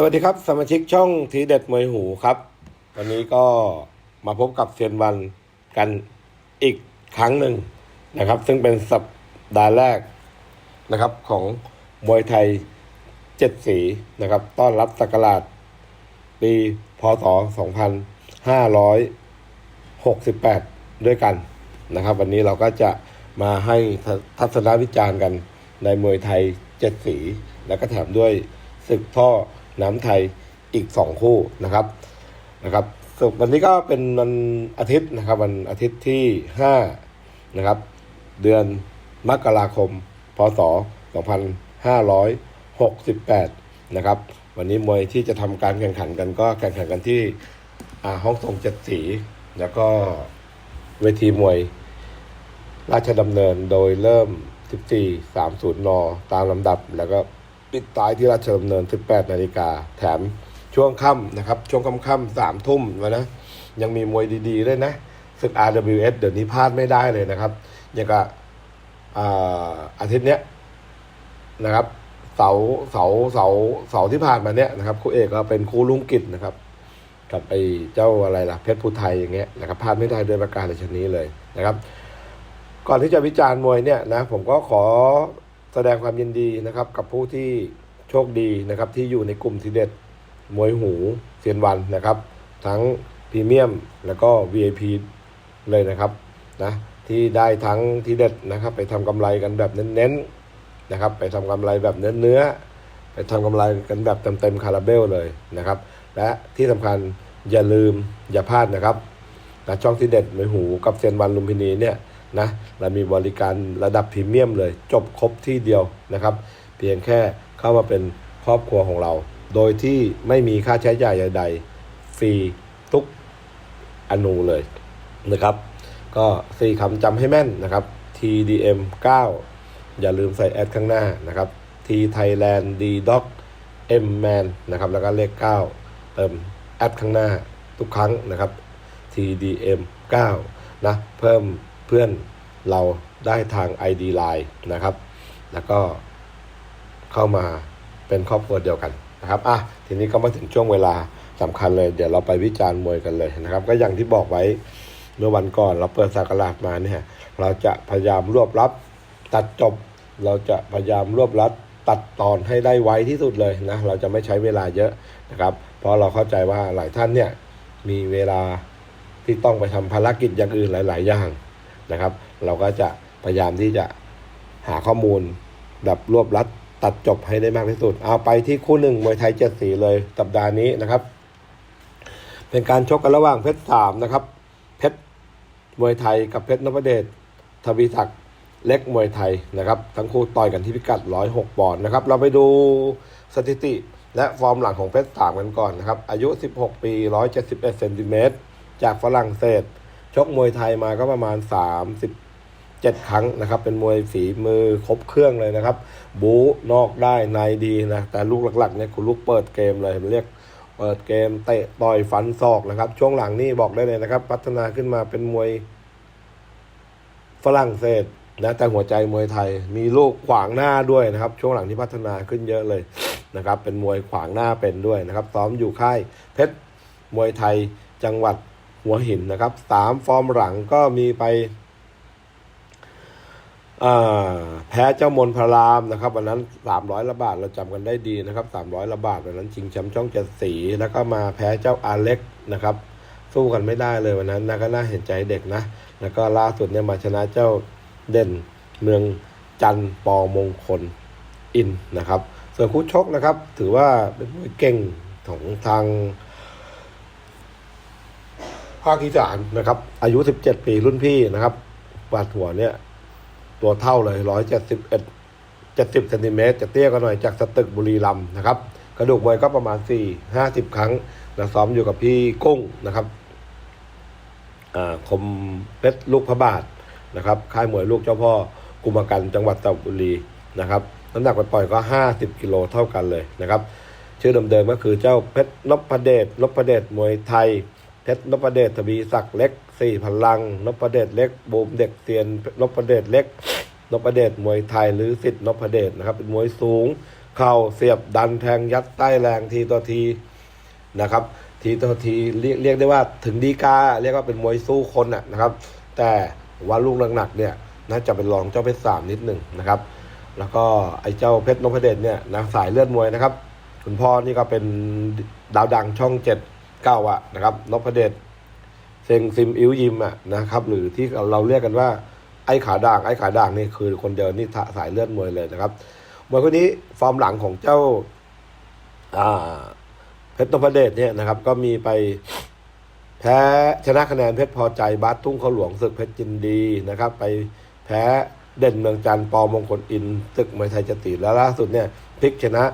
สวัสดีครับสมาชิกช่องทีเด็ดมวยหูครับ วันนี้ก็มาพบกับเซียนวันกันอีกครั้งหนึ่งนะครับ ซึ่งเป็นสัปดาห์แรกนะครับของมวยไทยเจ็ดสีนะครับ ต้อนรับสักราชปีพศ 2568 ด้วยกันนะครับ วันนี้เราก็จะมาให้ทัศนวิจารณ์กันในมวยไทยเจ็ดสี แล้วก็แถมด้วยศึกท่อ น้ำไทยอีกสองคู่นะครับนะครับสุวันนี้ก็เป็นวันอาทิตย์นะครับ วันอาทิตย์ที่ห้านะครับเดือนมกราคม พศ 2568 นะครับ วันนี้มวยที่จะทำการแข่งขันกันก็แข่งขันกันที่ห้องทรงเจ็ดสี แล้วก็เวทีมวย ราชดำเนินโดยเริ่ม 14 30 น ตามลำดับแล้วก็ ปิดท้ายที่ราชดำเนิน 18 นาฬิกา แถมช่วงค่ำนะครับ ช่วงค่ำๆสามทุ่มวะนะ ยังมีมวยดีๆด้วยนะศึก RWS เดี๋ยวนี้พลาดไม่ได้เลยนะครับ อย่างกับอาทิตย์เนี้ยนะครับ เสาเสาเสาเสาที่ผ่านมาเนี้ยนะครับคู่เอกก็เป็นคู่ลุงกิจนะครับ กับไอ้เจ้าอะไรล่ะ เพชรภูไทยอย่างเงี้ยนะครับพลาดไม่ได้ด้วยประการในชนนี้เลยนะครับ ก่อนที่จะวิจารณ์มวยเนี่ยนะผมก็ขอ ดงความยินดีนะครับกับผู้ที่โชคดีนะครับที่อยู่ในกลุ่มทีเด็ดมวยหูเซียนวันนะครับ ทั้งพรีเมียมแล้วก็ VIP เลยนะครับนะที่ได้ทั้งทีเด็ดนะครับ ไปทำกำไรกันแบบเน้นๆนะครับ ไปทำกำไรแบบเนื้อๆไปทำกำไรกันแบบเต็มๆคาราเบลเลยนะครับ และที่สำคัญอย่าลืมอย่าพลาดนะครับนะช่องทีเด็ดมวยหูกับเซียนวันลุมพินีเนี่ย นะเรามีบริการระดับพรีเมียมเลย จบครบที่เดียวนะครับ เพียงแค่เข้ามาเป็นครอบครัวของเรา โดยที่ไม่มีค่าใช้จ่ายใดๆฟรีทุกอนูเลยนะครับ ก็สี่คำจำให้แม่นนะครับ TDM 9 อย่าลืมใส่แอดข้างหน้านะครับ T Thailand D Doc M Man นะครับแล้วก็เลข 9 เติมแอดข้างหน้าทุกครั้งนะครับ TDM 9นะเพิ่ม เพื่อนเราได้ทาง ID Line นะครับ แล้วก็เข้ามาเป็นครอบครัวเดียวกันนะครับอะทีนี้ก็มาถึงช่วงเวลาสำคัญเลย เดี๋ยวเราไปวิจารณ์มวยกันเลยนะครับ ก็อย่างที่บอกไว้เมื่อวันก่อนเราเปิดสักราชมาเนี่ยเราจะพยายามรวบรัดตัดจบ เราจะพยายามรวบรัดตัดตอนให้ได้ไวที่สุดเลยนะเราจะไม่ใช้เวลาเยอะนะครับ เพราะเราเข้าใจว่าหลายท่านเนี่ยมีเวลาที่ต้องไปทำภารกิจอย่างอื่นหลาย ๆ อย่าง นะครับ เราก็จะพยายามที่จะหาข้อมูลแบบรวบรัดตัดจบให้ได้มากที่สุด เอาไปที่คู่หนึ่งมวยไทยเจ็ดสีเลยสัปดาห์นี้นะครับ เป็นการชกกันระหว่างเพชรสามนะครับ เพชรมวยไทยกับเพชรนพเดชทวีศักดิ์เล็กมวยไทยนะครับ ทั้งคู่ต่อยกันที่พิกัด 106 ปอนด์นะครับ เราไปดูสถิติและฟอร์มหลังของเพชรสามกันก่อนนะครับ อายุ 16 ปี 171เซนติเมตรจากฝรั่งเศส ชกมวยไทยมาก็ประมาณ 37 ครั้งนะครับ เป็นมวยฝีมือครบเครื่องเลยนะครับ บู๊นอกได้ในดีนะ แต่ลูกหลักๆเนี่ยคุณลูกเปิดเกมเลยเรียกเปิดเกมเตะต่อยฟันศอกนะครับ ช่วงหลังนี่บอกได้เลยนะครับ พัฒนาขึ้นมาเป็นมวยฝรั่งเศสนะแต่หัวใจมวยไทยมีลูกขวางหน้าด้วยนะครับ ช่วงหลังที่พัฒนาขึ้นเยอะเลยนะครับ เป็นมวยขวางหน้าเป็นด้วยนะครับ ซ้อมอยู่ค่ายเพชรมวยไทยจังหวัด หัวหินนะครับสามฟอร์มหลังก็มีไปแพ้เจ้ามนพรามนะครับวันนั้นสามร้อยละบาทเราจำกันได้ดีนะครับสามร้อยละบาทวันนั้นชิงแชมป์ช่องเจ็ดสีแล้วก็มาแพ้เจ้าอาเล็กนะครับ สู้กันไม่ได้เลยวันนั้นนะก็น่าเห็นใจเด็กนะ แล้วก็ล่าสุดเนี่ยมาชนะเจ้าเด่นเมืองจันปอมงคลอินนะครับ ส่วนคู่ชกนะครับ ถือว่าเป็นมวยเก่งของทาง ภาคอีสานนะครับ อายุ 17 ปีรุ่นพี่นะครับบาดหัวเนี่ย ตัวเท่าเลย 171 70เซนติเมตรจะเตี้ยกันหน่อยจากสตึกบุรีรัมนะครับ กระดูกมวยก็ประมาณ 4 50 ครั้งนะซ้อมอยู่กับพี่กุ้งนะครับอ่าคมเพชรลูกพระบาทนะครับ ค่ายมวยลูกเจ้าพ่อกุมกันจังหวัดสระบุรีนะครับน้ำหนักปล่อยก็ 50 กิโลเท่ากันเลยนะครับ ชื่อเดิมๆก็คือเจ้าเพชรนพเดชนพเดชมวยไทย เพชรนพเดชทวีศักดิ์เล็กสี่พลังนพเดชเล็กบูมเด็กเซียนนพเดชเล็กนพเดชมวยไทยหรือสิทธิ์นพเดชนะครับเป็นมวยสูง เข่าเสียบดันแทงยัดใต้แรงทีต่อทีนะครับ ทีต่อทีเรียกเรียกได้ว่าถึงดีกาเรียกว่าเป็นมวยสู้คนน่ะนะครับ แต่ว่าลูกหนักๆเนี่ยน่าจะเป็นรองเจ้าเพชรสามนิดหนึ่งนะครับ แล้วก็ไอ้เจ้าเพชรนพเดชเนี่ยนะสายเลือดมวยนะครับ คุณพ่อนี่ก็เป็นดาวดังช่องเจ็ด เก้าอะนะครับนพเดชเซงซิมอิวยิมอะนะครับ หรือที่เราเรียกกันว่าไอ้ขาด่างไอ้ขาด่างนี่คือคนเดินนี่สายเลือดมวยเลยนะครับมวยคนนี้ฟอร์มหลังของเจ้าเพชรนพเดชเนี่ยนะครับ ก็มีไปแพ้ชนะคะแนนเพชรพอใจบัสทุ่งเขาหลวงศึกเพชรจินดีนะครับ ไปแพ้เด่นเมืองจันทร์ปอมงคลอินทร์ศึกมวยไทยจติแล้วล่าสุดเนี่ยพลิกชนะ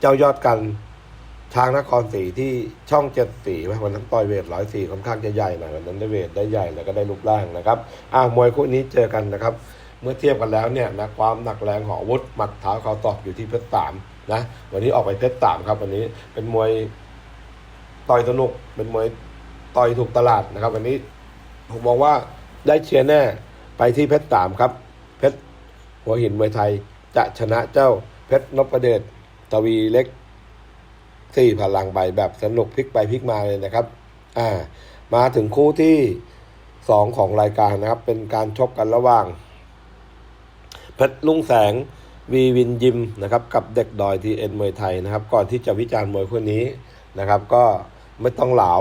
เจ้ายอดกัน ช้างนครศรีที่ช่องเจ็ดสีวันนั้นต่อยเวทร้อยสี่ค่อนข้างจะใหญ่หน่อยวันนั้นได้เวทได้ใหญ่แล้วก็ได้รูปร่างนะครับอ่ามวยคู่นี้เจอกันนะครับ เมื่อเทียบกันแล้วเนี่ยนะความหนักแรงของอาวุธหมัดเท้าเขาตอกอยู่ที่เพชรสามนะวันนี้ออกไปเพชรสามครับ วันนี้เป็นมวยต่อยสนุกเป็นมวยต่อยถูกตลาดนะครับ วันนี้ผมมองว่าได้เชียร์แน่ไปที่เพชรสามครับ เพชรหัวหินมวยไทยจะชนะเจ้าเพชรนพเดชตวีเล็ก สี่พลังใบแบบสนุกพลิกไปพลิกมาเลยนะครับ อ่า มาถึงคู่ที่สองของรายการนะครับ เป็นการชกกันระหว่างเพชรลุงแสงวีวินยิมนะครับ กับเด็กดอยทีเอ็นมวยไทยนะครับ ก่อนที่จะวิจารณ์มวยคู่นี้นะครับ ก็ไม่ต้องเหลา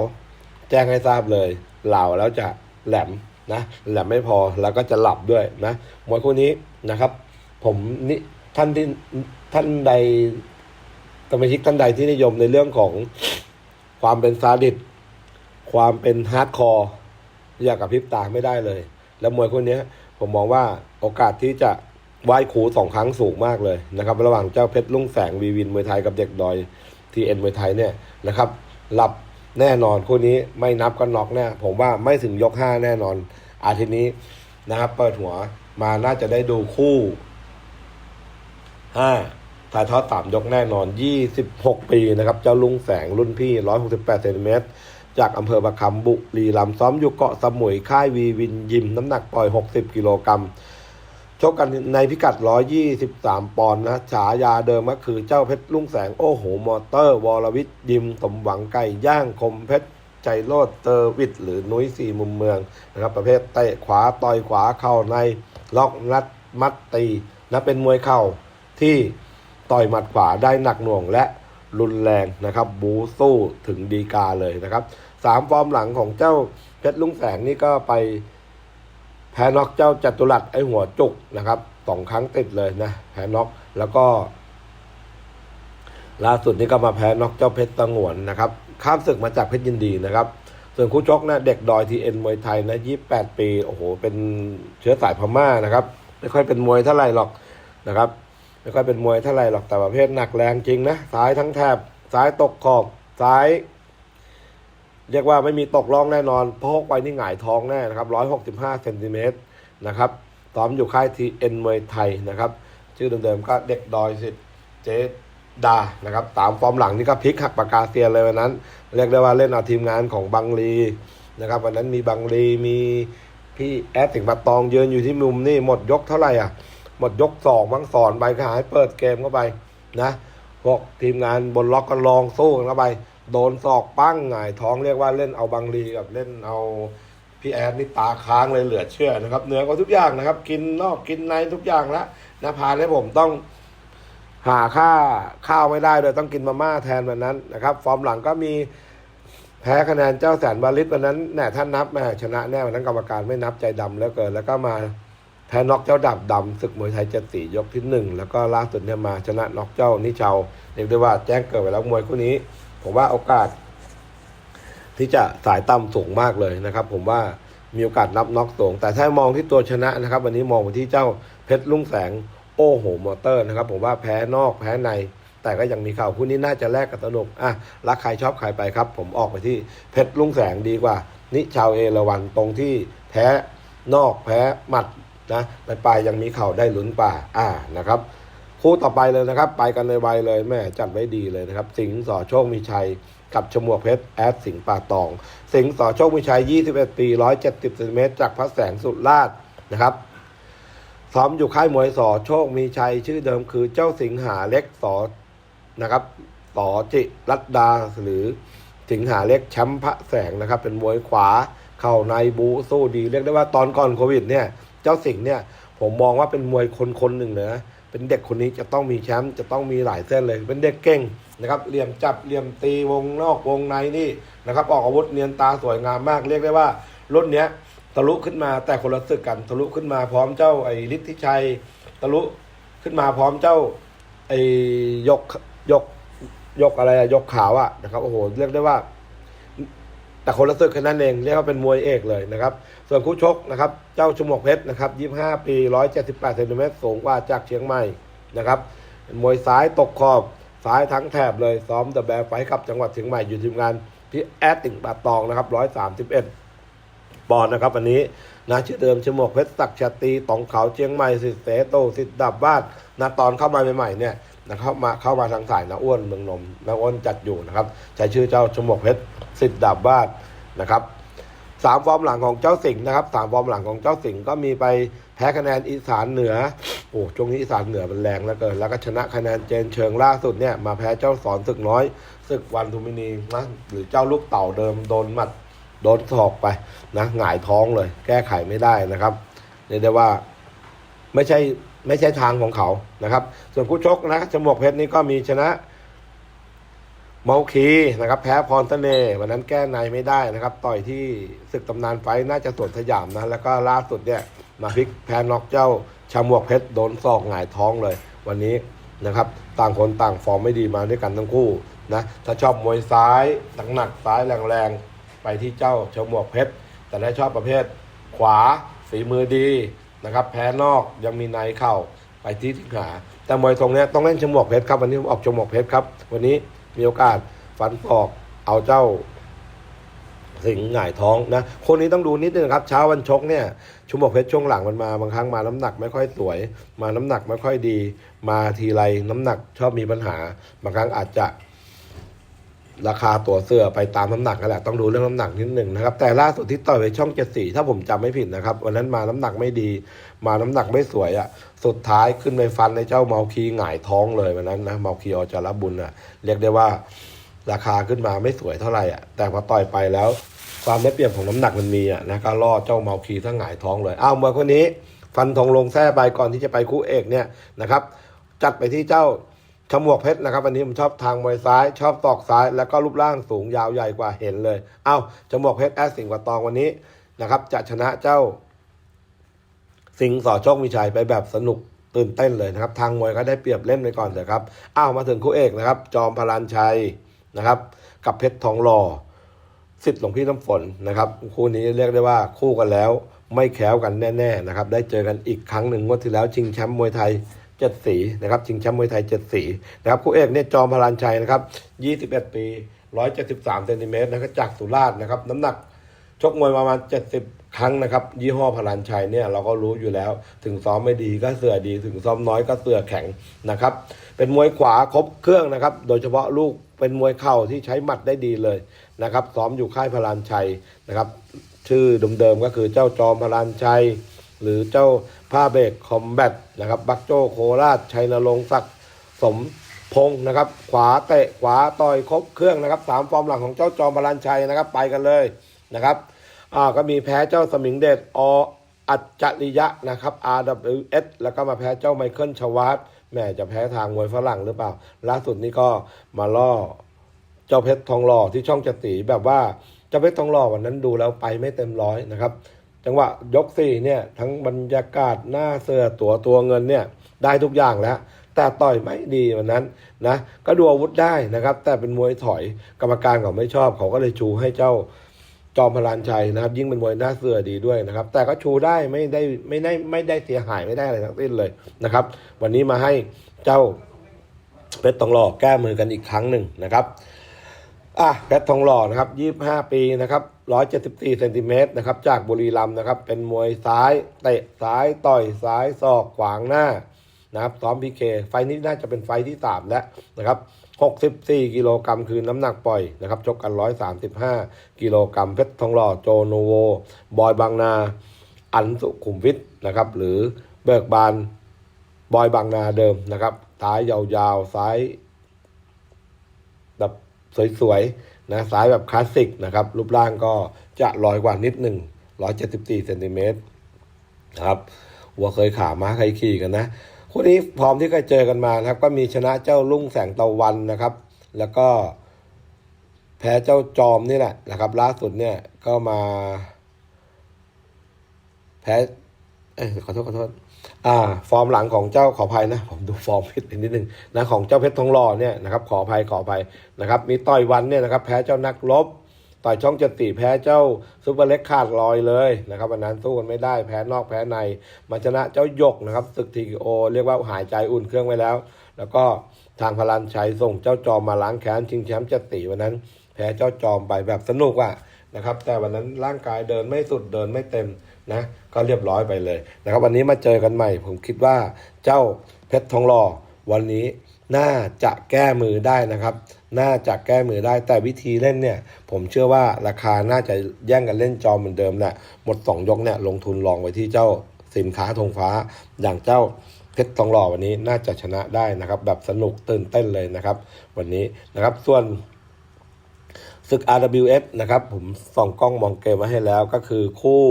แจ้งให้ทราบเลย เหลาแล้วจะแหลมนะแหลมไม่พอแล้วก็จะหลับด้วยนะมวยคู่นี้นะครับ ผมนี่ท่านที่ท่านใด สมาชิกท่านใดที่นิยมในเรื่องของความเป็นซาดิสความเป็นฮาร์ดคอร์อยากกับพริบตาไม่ได้เลย แล้วมวยคู่นี้ผมมองว่าโอกาสที่จะไหว้ครูสองครั้งสูงมากเลยนะครับ ระหว่างเจ้าเพชรลุงแสงวีวินมวยไทยกับเด็กดอยทีเอ็นมวยไทยเนี่ยนะครับหลับแน่นอนคู่นี้ไม่นับก็น็อกแน่ผมว่าไม่ถึงยกห้าแน่นอน อาทิตย์นี้นะครับ เปิดหัวมาน่าจะได้ดูคู่ห้า ถ่ายทอดสามยกแน่นอนยี่สิบหกปีนะครับ เจ้าลุงแสงรุ่นพี่ร้อยหกสิบแปดเซนติเมตรจากอำเภอประคำบุรีรัมซ้อมอยู่เกาะสมุย ค่ายวีวินยิม น้ำหนักปล่อย 60 กิโลกรัมชกกันในพิกัด 123 ปอนด์นะ ฉายาเดิมก็คือเจ้าเพชรลุงแสง โอ้โห มอเตอร์ วรวิทย์ยิม สมหวังไก่ย่างคมเพชรใจโลดเตอร์วิทหรือนุ้ยสี่มุมเมืองนะครับ ประเภทเตะขวาต่อยขวาเข้าในล็อกนัดมัดตีนะเป็นมวยเข่าที่ ต่อยหมัดขวาได้หนักหน่วงและรุนแรงนะครับบูสู้ถึงดีกาเลยนะครับสามฟอร์มหลังของเจ้าเพชรลุงแสงนี่ก็ไปแพ้น็อกเจ้าจัตุรัสไอหัวจุกนะครับสองครั้งติดเลยนะแพ้น็อกแล้วก็ ล่าสุดนี่ก็มาแพ้น็อกเจ้าเพชรตะงวนนะครับข้ามศึกมาจากเพชรยินดีนะครับส่วนคู่ชกนะเด็กดอยทีเอ็นมวยไทยนะยี่แปดปีโอ้โหเป็นเชื้อสายพม่านะครับ ไม่ค่อยเป็นมวยเท่าไหร่หรอกนะครับ ไม่ค่อยเป็นมวยเท่าไหร่หรอกแต่ประเภทหนักแรงจริงนะซ้ายทั้งแถบซ้ายตกขอบซ้าย เรียกว่าไม่มีตกล่องแน่นอนพกไปนี่หงายท้องแน่นะครับร้อยหกสิบห้าเซนติเมตรนะครับซ้อมอยู่ค่ายทีเอ็นมวยไทยนะครับ ชื่อเดิมๆก็เด็กดอยสิทธิ์เจดานะครับตามฟอร์มหลังนี่ก็พลิกหักปากกาเซียนเลยวันนั้น เรียกได้ว่าเล่นเอาทีมงานของบังลีนะครับวันนั้นมีบังลีมีพี่แอดสิงห์ปะตองเยืนอยู่ที่มุมนี่หมดยกเท่าไหร่อะ หมดยกสองบังสอนไปก็หายเปิดเกมเข้าไปนะพวกทีมงานบนล็อกก็ลองสู้กันเข้าไป โดนศอกปั้งหงายท้องเรียกว่าเล่นเอาบังลีกับเล่นเอาพี่แอดนี่ตาค้างเลยเหลือเชื่อนะครับเหนือกว่าทุกอย่างนะครับ กินนอกกินในทุกอย่างละนะพานให้ผมต้องหาค่าข้าวไม่ได้เลยต้องกินมาม่าแทนวันนั้นนะครับ ฟอร์มหลังก็มีแพ้คะแนนเจ้าแสนบาลิตวันนั้นแน่ท่านนับแม่ชนะแน่วันนั้นกรรมการไม่นับใจดำแล้วเกินแล้วก็มา แพ้น็อกเจ้าดับดำศึกมวยไทยเจ็ดสียกที่หนึ่งแล้วก็ล่าสุดเนี่ยมาชนะน็อกเจ้านิชาวเรียกได้ว่าแจ้งเกิดไปแล้วมวยคู่นี้ ผมว่าโอกาส ที่จะสายต่ำสูงมากเลยนะครับ ผมว่ามีโอกาสนับน็อกสูง แต่ถ้ามองที่ตัวชนะนะครับ วันนี้มองไปที่เจ้าเพชรลุงแสงโอ้โหมอเตอร์นะครับ ผมว่าแพ้นอกแพ้ใน แต่ก็ยังมีข่าวคู่นี้น่าจะแลกกันสนุกอะรักใครชอบใครไปครับ ผมออกไปที่เพชรลุงแสงดีกว่า นิชาวเอราวันตรงที่แพ้นอกแพ้หมัด นะไปปลายยังมีเข่าได้ลุ้นป่าอ่านะครับ คู่ต่อไปเลยนะครับ ไปกันในวัยเลยแม่จัดไว้ดีเลยนะครับ สิงห์สอโชคมีชัยกับชมวกเพชรแอดสิงห์ป่าตอง สิงห์สอโชคมีชัย 21 ปี 170เซนติเมตรจากพระแสงสุราษฎร์นะครับซ้อมอยู่ค่ายมวยสอโชคมีชัยชื่อเดิมคือเจ้าสิงหาเล็กสอนะครับสอจิรัตดาหรือสิงหาเล็กแชมป์พระแสงนะครับ เป็นมวยขวา เข่าในบูสู้ดีเรียกได้ว่าตอนก่อนโควิดเนี่ย เจ้าสิงห์เนี่ย ผมมองว่าเป็นมวยคนคนหนึ่งเลยนะเป็นเด็กคนนี้จะต้องมีแชมป์จะต้องมีหลายเส้นเลย เป็นเด็กเก่งนะครับเหลี่ยมจับเหลี่ยมตีวงนอกวงในนี่นะครับออกอาวุธเนียนตาสวยงามมากเรียกได้ว่ารุ่นเนี้ยทะลุขึ้นมาแต่คนละศึกกันทะลุขึ้นมาพร้อมเจ้าไอ้ฤทธิชัยทะลุขึ้นมาพร้อมเจ้าไอ้ยกยกยกอะไรอะยกขาวอะนะครับโอ้โหเรียกได้ว่า แต่คนละศึกแค่นั้นเองเรียกว่าเป็นมวยเอกเลยนะครับ ส่วนคู่ชกนะครับ เจ้าชมวกเพชรนะครับ25 ปี 178เซนติเมตรสูงกว่าจากเชียงใหม่นะครับมวยซ้ายตกขอบซ้ายทั้งแถบเลยซ้อมเดอะแบไฟกับจังหวัดเชียงใหม่อยู่ทีมงานพี่แอดติ่งปาตองนะครับ 131ปอนด์นะครับวันนี้นะชื่อเดิมชมวกเพชรศักดิ์ชาตรีตองเขาเชียงใหม่สิทธิเสโตสิทธิดับบ้านนะตอนเข้ามาใหม่ๆเนี่ย นะครับมาเข้ามาทางสายนะอ้วนเมืองนมนะอ้วนจัดอยู่นะครับใช้ชื่อเจ้าชมวกเพชรสิทธิดับบ้านนะครับสามฟอร์มหลังของเจ้าสิงห์นะครับสามฟอร์มหลังของเจ้าสิงห์ก็มีไปแพ้คะแนนอีสานเหนือโอ้ช่วงนี้อีสานเหนือมันแรงแล้วเกินแล้วก็ชนะคะแนนเจนเชิงล่าสุดเนี่ยมาแพ้เจ้าสอนศึกน้อยศึกวันทุมินีนะหรือเจ้าลูกเต่าเดิมโดนหมัดโดนศอกไปนะหงายท้องเลย แก้ไขไม่ได้นะครับเรียกได้ว่า ไม่ใช่ ไม่ใช่ทางของเขานะครับ ส่วนคู่ชกนะจมวกเพชรนี่ก็มีชนะเมาคีนะครับ แพ้พรเสน่วันนั้นแก้ในไม่ได้นะครับ ต่อยที่ศึกตำนานไฟน่าจะสวนสยามนะ แล้วก็ล่าสุดเนี่ยมาพลิกแพ้น็อกเจ้าชามวกเพชรโดนศอกหงายท้องเลย วันนี้นะครับ ต่างคนต่างฟอร์มไม่ดีมาด้วยกันทั้งคู่นะถ้าชอบมวยซ้ายหนักๆซ้ายแรงๆไปที่เจ้าชมวกเพชรแต่ถ้าชอบประเภทขวาฝีมือดี นะครับแพ้นอกยังมีในเข่าไปที่สิงหา แต่มวยตรงเนี้ยต้องเล่นชมวกเพชรครับวันนี้ผมออกชมวกเพชรครับ วันนี้มีโอกาสฟันศอกเอาเจ้าสิงห์หงายท้องนะ คนนี้ต้องดูนิดนึงครับ เช้าวันชกเนี่ยชุมบอกเพชรช่วงหลังมันมาบางครั้งมาน้ำหนักไม่ค่อยสวย มาน้ำหนักไม่ค่อยดี มาทีไรน้ำหนักชอบมีปัญหา บางครั้งอาจจะ ราคาตัวเสื้อไปตามน้ำหนักนั่นแหละต้องดูเรื่องน้ำหนักนิดหนึ่งนะครับ แต่ล่าสุดที่ต่อยไปช่องเจ็ดสี่ถ้าผมจำไม่ผิดนะครับ วันนั้นมาน้ำหนักไม่ดี มาน้ำหนักไม่สวยอะ่ะสุดท้ายขึ้นไปฟันในเจ้าเมาคีหงายท้องเลยวันนั้นนะเมาคีอจารบุญอะเรียกได้ว่าราคาขึ้นมาไม่สวยเท่าไหร่อะแต่พอต่อยไปแล้ว ความได้เปรียบของน้ำหนักมันมีอะนะก็ล่อเจ้าเมาคีทั้งหงายท้องเลยอ้าวเมื่อคนนี้ ฟันธงลงแท้ไปก่อนที่จะไปคู่เอกเนี่ยนะครับ จัดไปที่เจ้า ชมวกเพชรนะครับวันนี้ผมชอบทางมวยซ้าย ชอบตอกซ้าย แล้วก็รูปร่างสูงยาวใหญ่กว่าเห็นเลย เอ้าชมวกเพชรแอดสิงห์กว่าตองวันนี้นะครับ จะชนะเจ้า สิงห์สอโชคมีชัยไปแบบสนุกตื่นเต้นเลยนะครับ ทางมวยก็ได้เปรียบเล่นไปก่อนเถอะครับอ้าวมาถึงคู่เอกนะครับ จอมพลานชัยนะครับ กับเพชรทองหล่อสิทธิ์หลวงพี่น้ำฝนนะครับ คู่นี้เรียกได้ว่าคู่กันแล้ว ไม่แค้วกันแน่ ๆ นะครับ ได้เจอกันอีกครั้งหนึ่งงวดที่แล้วชิงแชมป์มวยไทย เจ็ดสีนะครับชิงแชมป์มวยไทยเจ็ดสีนะครับคู่เอกเนี่ยจอมพลานชัยนะครับยี่สิบเอ็ดปีร้อยเจ็ดสิบสามเซนติเมตรนะครับจากสุราษฎร์นะครับน้ำหนักชกมวยประมาณ70ครั้งนะครับ ยี่ห้อพลานชัยเนี่ยเราก็รู้อยู่แล้ว ถึงซ้อมไม่ดีก็เสือดี ถึงซ้อมน้อยก็เสือแข็งนะครับ เป็นมวยขวาครบเครื่องนะครับ โดยเฉพาะลูกเป็นมวยเข่าที่ใช้หมัดได้ดีเลยนะครับ ซ้อมอยู่ค่ายพลานชัยนะครับ ชื่อเดิมๆก็คือเจ้าจอมพลานชัย หรือเจ้าผ้าเบรกคอมแบทนะครับบักโจโคราชชัยนรงศักดิ์สมพงศ์นะครับ ขวาเตะขวาต่อยครบเครื่องนะครับสามฟอร์มหลังของเจ้าจอมพลานชัยนะครับ ไปกันเลยนะครับอ่าก็มีแพ้เจ้าสมิงเดชออัจจริยะนะครับ RWS แล้วก็มาแพ้เจ้าไมเคิลชวาร์ตแม่จะแพ้ทางมวยฝรั่งหรือเปล่า ล่าสุดนี้ก็มาล่อเจ้าเพชรทองหล่อที่ช่องจดสีแบบว่าเจ้าเพชรทองหล่อวันนั้นดูแล้วไปไม่เต็มร้อยนะครับ จังหวะยกสี่เนี่ยทั้งบรรยากาศหน้าเสือตัวตัวเงินเนี่ยได้ทุกอย่างแล้ว แต่ต่อยไม่ดีวันนั้นนะก็ดูอาวุธได้นะครับ แต่เป็นมวยถอยกรรมการเขาไม่ชอบ เขาก็เลยชูให้เจ้าจอมพลานชัยนะครับ ยิ่งเป็นมวยหน้าเสือดีด้วยนะครับ แต่ก็ชูได้ไม่ได้ไม่ได้ไม่ได้เสียหายไม่ได้อะไรทั้งสิ้นเลยนะครับ วันนี้มาให้เจ้าเพชรทองหล่อแก้มือกันอีกครั้งหนึ่งนะครับ อะเพชรทองหล่อนะครับ25ปีนะครับ174เซนติเมตรนะครับ จากบุรีรัมย์นะครับ เป็นมวยซ้ายเตะซ้ายต่อยซ้ายศอกขวางหน้านะครับซ้อมพีเคไฟนี้น่าจะเป็นไฟที่3แล้วนะครับ64กิโลกรัมคือน้ำหนักปล่อยนะครับชกกัน135กิโลกรัมเพชรทองหล่อโจโนโว บอยบางนาอันสุขุมวิทนะครับ หรือเบิกบานบอยบางนาเดิมนะครับซ้ายยาวๆซ้าย สวยๆนะซ้ายแบบคลาสสิกนะครับ รูปร่างก็จะลอยกว่านิดหนึ่ง174เซนติเมตรนะครับวัวเคยขาม้าเคยขี่กันนะคู่นี้พร้อมที่เคยเจอกันมานะครับ ก็มีชนะเจ้าลุ่งแสงตะวันนะครับ แล้วก็แพ้เจ้าจอมนี่แหละนะครับ ล่าสุดเนี่ยก็มา แพ้ เอ้ยขอโทษขอโทษอ่า ฟอร์มหลังของเจ้าขออภัยนะ ผมดูฟอร์มผิดนิดนึงนะของเจ้าเพชรทองหล่อเนี่ยนะครับขออภัยขออภัยนะครับ มีต่อยวันเนี่ยนะครับ แพ้เจ้านักรบต่อยช่องเจ็ดสี่แพ้เจ้าซุปเปอร์เล็กขาดลอยเลยนะครับวันนั้นสู้กันไม่ได้แพ้นอกแพ้ในมาชนะเจ้าหยกนะครับศึกทีโอเรียกว่าหายใจอุ่นเครื่องไว้แล้ว แล้วก็ทางพลันชัยส่งเจ้าจอมมาล้างแค้นชิงแชมป์เจ็ดสี่วันนั้น แพ้เจ้าจอมไปแบบสนุกอะนะครับ แต่วันนั้นร่างกายเดินไม่สุดเดินไม่เต็ม นะก็เรียบร้อยไปเลยนะครับวันนี้มาเจอกันใหม่ ผมคิดว่าเจ้าเพชรทองหล่อวันนี้น่าจะแก้มือได้นะครับ น่าจะแก้มือได้ แต่วิธีเล่นเนี่ย ผมเชื่อว่าราคาน่าจะแย่งกันเล่นจอมเหมือนเดิมแหละ หมดสองยกเนี่ยลงทุนลองไว้ที่เจ้าสินค้าธงฟ้า อย่างเจ้าเพชรทองหล่อวันนี้น่าจะชนะได้นะครับ แบบสนุกตื่นเต้นเลยนะครับ วันนี้นะครับส่วนศึก RWS นะครับ ผมส่องกล้องมองเกมไว้ให้แล้วก็คือคู่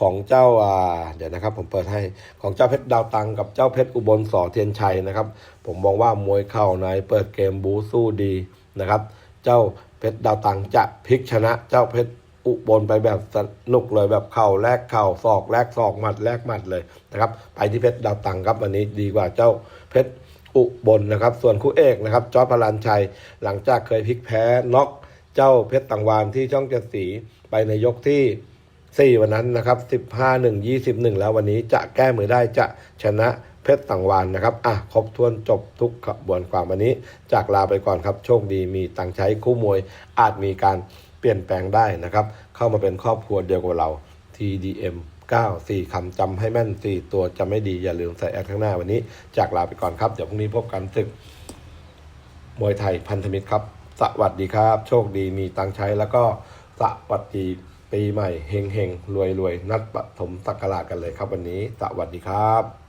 ของเจ้าอ่าเดี๋ยวนะครับ ผมเปิดให้ของเจ้าเพชรดาวตังกับเจ้าเพชรอุบลสอเทียนชัยนะครับ ผมมองว่ามวยเข่าในเปิดเกมบูสู้ดีนะครับ เจ้าเพชรดาวตังจะพลิกชนะ เจ้าเพชรอุบลไปแบบสนุกเลยแบบเข่าแลกเข่าศอกแลกศอกหมัดแลกหมัดเลยนะครับ ไปที่เพชรดาวตังครับวันนี้ดีกว่าเจ้าเพชรอุบลนะครับ ส่วนคู่เอกนะครับจอร์จพลันชัย หลังจากเคยพลิกแพ้น็อกเจ้าเพชรต่างวานที่ช่องเจ็ดสีไปในยกที่ 4วันนั้นนะครับ15 1 21แล้ววันนี้จะแก้มือได้จะชนะเพชรต่างวานนะครับอะครบถ้วนจบทุกขบวนความวันนี้ จากลาไปก่อนครับโชคดีมีตังใช้คู่มวย อาจมีการเปลี่ยนแปลงได้นะครับ เข้ามาเป็นครอบครัวเดียวกับเรา TDM 9 4คำจำให้แม่น 4 ตัวจำไม่ดี อย่าลืมใส่แอดข้างหน้าวันนี้ จากลาไปก่อนครับ เดี๋ยวพรุ่งนี้พบกันศึก มวยไทยพันธมิตรครับ สวัสดีครับ โชคดีมีตังใช้แล้วก็สวัสดี ปีใหม่เฮงเฮงรวยรวยนัดปฐมศักราชกันเลยครับวันนี้ สวัสดีครับ